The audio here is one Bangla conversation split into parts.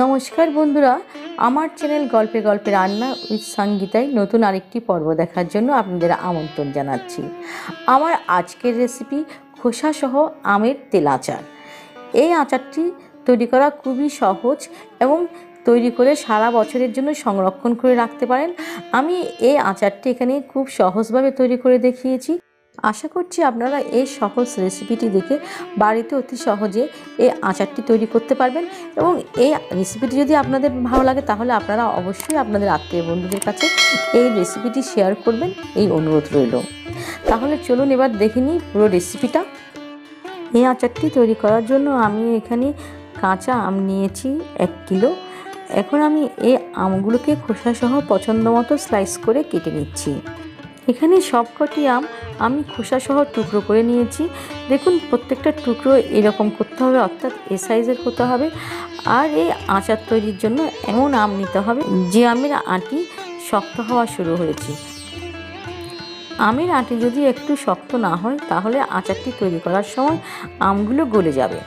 নমস্কার বন্ধুরা, আমার চ্যানেল গল্পে গল্পে রান্না উইথ সঙ্গীতায় নতুন আরেকটি পর্ব দেখার জন্য আপনাদের আমন্ত্রণ জানাচ্ছি। আমার আজকের রেসিপি খোসাসহ আমের তেল আচার। এই আচারটি তৈরি করা খুবই সহজ এবং তৈরি করে সারা বছরের জন্য সংরক্ষণ করে রাখতে পারেন। আমি এই আচারটি এখানে খুব সহজভাবে তৈরি করে দেখিয়েছি। আশা করছি আপনারা এই সহজ রেসিপিটি দেখে বাড়িতে অতি সহজে এই আচারটি তৈরি করতে পারবেন এবং এই রেসিপিটি যদি আপনাদের ভালো লাগে তাহলে আপনারা অবশ্যই আপনাদের আত্মীয় বন্ধুদের কাছে এই রেসিপিটি শেয়ার করবেন, এই অনুরোধ রইল। তাহলে চলুন এবার দেখে নিই পুরো রেসিপিটা এই আচারটি তৈরি করার জন্য আমি এখানে কাঁচা আম নিয়েছি এক কিলো। এখন আমি এই আমগুলোকে খোসাসহ পছন্দ মতো স্লাইস করে কেটে নিচ্ছি। এখানে সবকটি আম আমি খোসাসহ টুকরো করে নিয়েছি। দেখুন, প্রত্যেকটা টুকরো এরকম করতে হবে, অর্থাৎ এ সাইজের হতে হবে। আর এই আচার তৈরির জন্য এমন আম নিতে হবে, যে আমের আটি শক্ত হওয়া শুরু হয়েছে। আমের আটি যদি একটু শক্ত না হয়, তাহলে আচারটি তৈরি করার সময় আমগুলো গলে যাবে।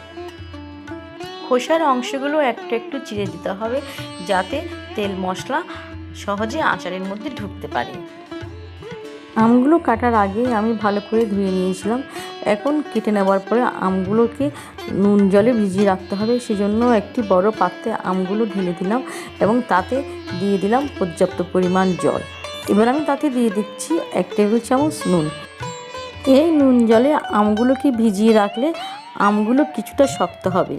খোসার অংশগুলো একটু একটু চিড়ে দিতে হবে, যাতে তেল মশলা সহজে আচারের মধ্যে ঢুকতে পারে। আমগুলো কাটার আগে আমি ভালো করে ধুয়ে নিয়েছিলাম। এখন কেটে নেওয়ার পরে আমগুলোকে নুন জলে ভিজিয়ে রাখতে হবে। সেজন্য একটি বড় পাত্রে আমগুলো ঢেলে দিলাম এবং তাতে দিয়ে দিলাম পর্যাপ্ত পরিমাণ জল। এবার আমি তাতে দিয়ে দিচ্ছি এক টেবিল চামচ নুন। এই নুন জলে আমগুলোকে ভিজিয়ে রাখলে আমগুলো কিছুটা শক্ত হবে।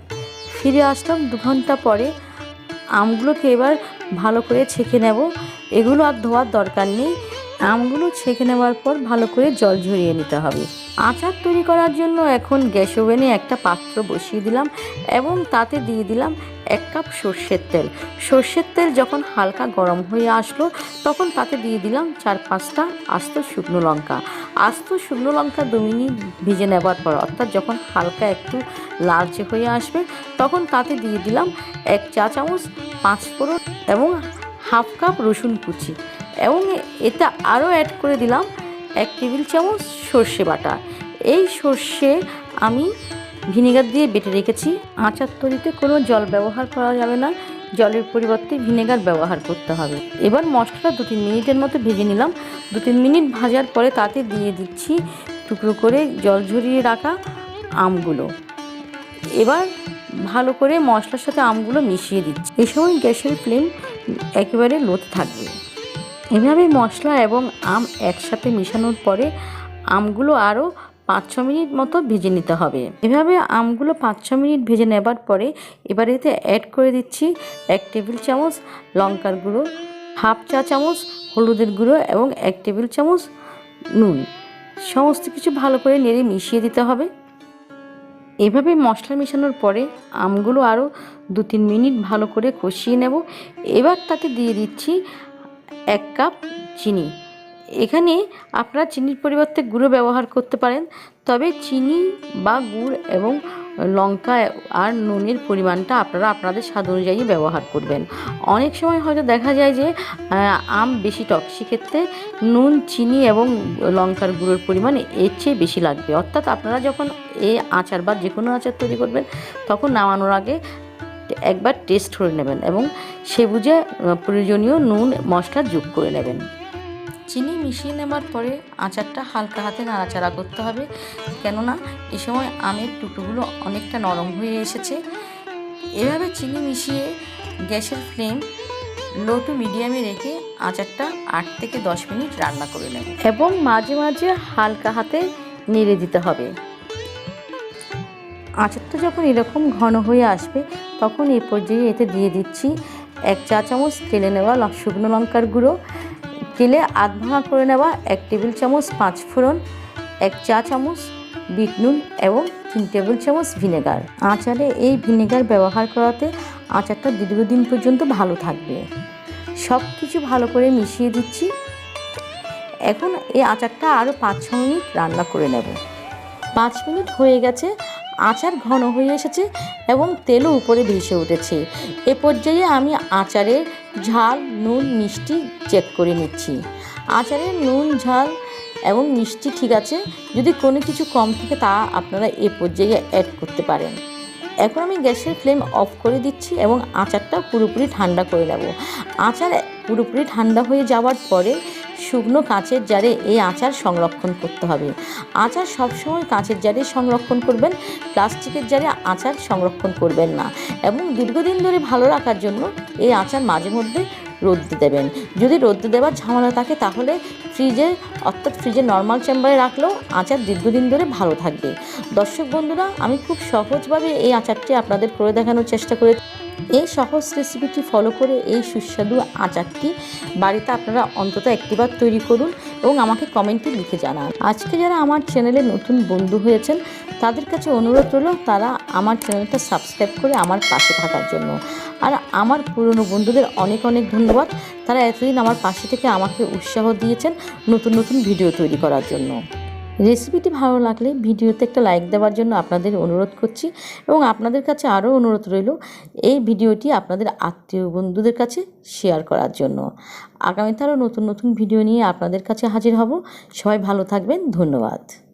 ফিরে আসলাম দু ঘণ্টা পরে। আমগুলোকে এবার ভালো করে ছেঁকে নেব। এগুলো আর ধোয়ার দরকার নেই। আমগুলো ছেঁকে নেওয়ার পর ভালো করে জল ঝরিয়ে নিতে হবে। আচার তৈরি করার জন্য এখন গ্যাস ওভেনে একটা পাত্র বসিয়ে দিলাম এবং তাতে দিয়ে দিলাম এক কাপ সর্ষের তেল। সর্ষের তেল যখন হালকা গরম হয়ে আসলো, তখন তাতে দিয়ে দিলাম চার পাঁচটা আস্ত শুকনো লঙ্কা। আস্ত শুকনো লঙ্কা দু মিনিট ভেজে নেবার পর, অর্থাৎ যখন হালকা একটু লালচে হয়ে আসবে, তখন তাতে দিয়ে দিলাম এক চা চামচ পাঁচ ফোড়ন এবং হাফ কাপ রসুন কুচি এবং এতে আরও অ্যাড করে দিলাম এক টেবিল চামচ সর্ষে বাটা। এই সর্ষে আমি ভিনেগার দিয়ে বেটে রেখেছি। আচার তৈরিতে কোনো জল ব্যবহার করা যাবে না। জলের পরিবর্তে ভিনেগার ব্যবহার করতে হবে। এবার মশলাটা দু তিন মিনিটের মতো ভেজে নিলাম। দু তিন মিনিট ভাজার পরে তাতে দিয়ে দিচ্ছি টুকরো করে জল ঝরিয়ে রাখা আমগুলো। এবার ভালো করে মশলার সাথে আমগুলো মিশিয়ে দিচ্ছি। এই সময় গ্যাসের ফ্লেম একেবারে লোতে থাকবে। এভাবে মশলা এবং আম একসাথে মেশানোর পরে আমগুলো আরও পাঁচ ছ মিনিট মতো ভেজে নিতে হবে। এভাবে আমগুলো পাঁচ ছ মিনিট ভেজে নেবার পরে এবার এতে অ্যাড করে দিচ্ছি এক টেবিল চামচ লঙ্কার গুঁড়ো, হাফ চা চামচ হলুদের গুঁড়ো এবং এক টেবিল চামচ নুন। সমস্ত কিছু ভালো করে নেড়ে মিশিয়ে দিতে হবে। এভাবে মশলা মেশানোর পরে আমগুলো আরও দু তিন মিনিট ভালো করে কষিয়ে নেব। এবার তাতে দিয়ে দিচ্ছি এক কাপ চিনি। এখানে আপনারা চিনির পরিবর্তে গুঁড়ো ব্যবহার করতে পারেন, তবে চিনি বা গুড় এবং লঙ্কা আর নুনের পরিমাণটা আপনারা আপনাদের স্বাদ অনুযায়ী ব্যবহার করবেন। অনেক সময় হয়তো দেখা যায় যে আম বেশি টক সেক্ষেত্রে নুন, চিনি এবং লঙ্কার গুঁড়োর পরিমাণ এর চেয়ে বেশি লাগবে। অর্থাৎ আপনারা যখন এই আচার বা যে কোনো আচার তৈরি করবেন, তখন নামানোর আগে একবার টেস্ট করে নেবেন এবং সে বুঝে প্রয়োজনীয় নুন, মশলা যোগ করে নেবেন। চিনি মিশিয়ে নেবার পরে আচারটা হালকা হাতে নাড়াচাড়া করতে হবে। কেননা এ সময় আমের টুকরোগুলো অনেকটা নরম হয়ে এসেছে। এভাবে চিনি মিশিয়ে গ্যাসের ফ্লেম লো টু মিডিয়ামে রেখে আচারটা আট থেকে দশ মিনিট রান্না করে নেব। এবং মাঝে মাঝে হালকা হাতে নেড়ে দিতে হবে। আচারটা যখন এরকম ঘন হয়ে আসবে, তখন এই পর্যায়ে এতে দিয়ে দিচ্ছি এক চা চামচ তেলে নেওয়া শুকনো লঙ্কার গুঁড়ো তেলে আধ ভাঙা করে নেওয়া এক টেবিল চামচ পাঁচ ফোড়ন, এক চা চামচ বিট নুন এবং তিন টেবিল চামচ ভিনেগার। আচারে এই ভিনেগার ব্যবহার করাতে আচারটা দীর্ঘদিন পর্যন্ত ভালো থাকবে। সব কিছু ভালো করে মিশিয়ে দিচ্ছি। এখন এই আচারটা আরও পাঁচ ছ মিনিট রান্না করে নেব। পাঁচ মিনিট হয়ে গেছে, আচার ঘন হয়ে এসেছে এবং তেলও উপরে ভেসে উঠেছে। এ পর্যায়ে আমি আচারের ঝাল, নুন, মিষ্টি চেক করে নিচ্ছি। আচারে নুন, ঝাল এবং মিষ্টি ঠিক আছে, যদি কোনো কিছু কম থাকে তা আপনারা এ পর্যায়ে অ্যাড করতে পারেন। এখন আমি গ্যাসের ফ্লেম অফ করে দিচ্ছি এবং আচারটা পুরোপুরি ঠান্ডা করে নেব। আচার পুরোপুরি ঠান্ডা হয়ে যাওয়ার পরে শুকনো কাঁচের জারে এই আচার সংরক্ষণ করতে হবে। আচার সবসময় কাঁচের জারে সংরক্ষণ করবেন, প্লাস্টিকের জারে আচার সংরক্ষণ করবেন না এবং দীর্ঘদিন ধরে ভালো রাখার জন্য এই আচার মাঝে মধ্যে রোদ্দে দেবেন। যদি রোদ্দে দেওয়ার ঝামেলা থাকে তাহলে ফ্রিজে অর্থাৎ ফ্রিজে নর্মাল চেম্বারে রাখলেও আচার দীর্ঘদিন ধরে ভালো থাকবে। দর্শক বন্ধুরা, আমি খুব সহজভাবে এই আচারটি আপনাদের করে দেখানোর চেষ্টা করে এই সহজ রেসিপিটি ফলো করে এই সুস্বাদু আচারটি বাড়িতে আপনারা অন্তত একটিবার তৈরি করুন এবং আমাকে কমেন্টে লিখে জানান। আজকে যারা আমার চ্যানেলে নতুন বন্ধু হয়েছেন, তাদের কাছে অনুরোধ রইল তারা আমার চ্যানেলটা সাবস্ক্রাইব করে আমার পাশে থাকার জন্য। আর আমার পুরনো বন্ধুদের অনেক অনেক ধন্যবাদ, তারা এতদিন আমার পাশে থেকে আমাকে উৎসাহ দিয়েছেন নতুন নতুন ভিডিও তৈরি করার জন্য। রেসিপিটি ভালো লাগলে ভিডিওতে একটা লাইক দেওয়ার জন্য আপনাদের অনুরোধ করছি এবং আপনাদের কাছে আরও অনুরোধ রইল এই ভিডিওটি আপনাদের আত্মীয় বন্ধুদের কাছে শেয়ার করার জন্য। আগামীতে আরও নতুন নতুন ভিডিও নিয়ে আপনাদের কাছে হাজির হব। সবাই ভালো থাকবেন। ধন্যবাদ।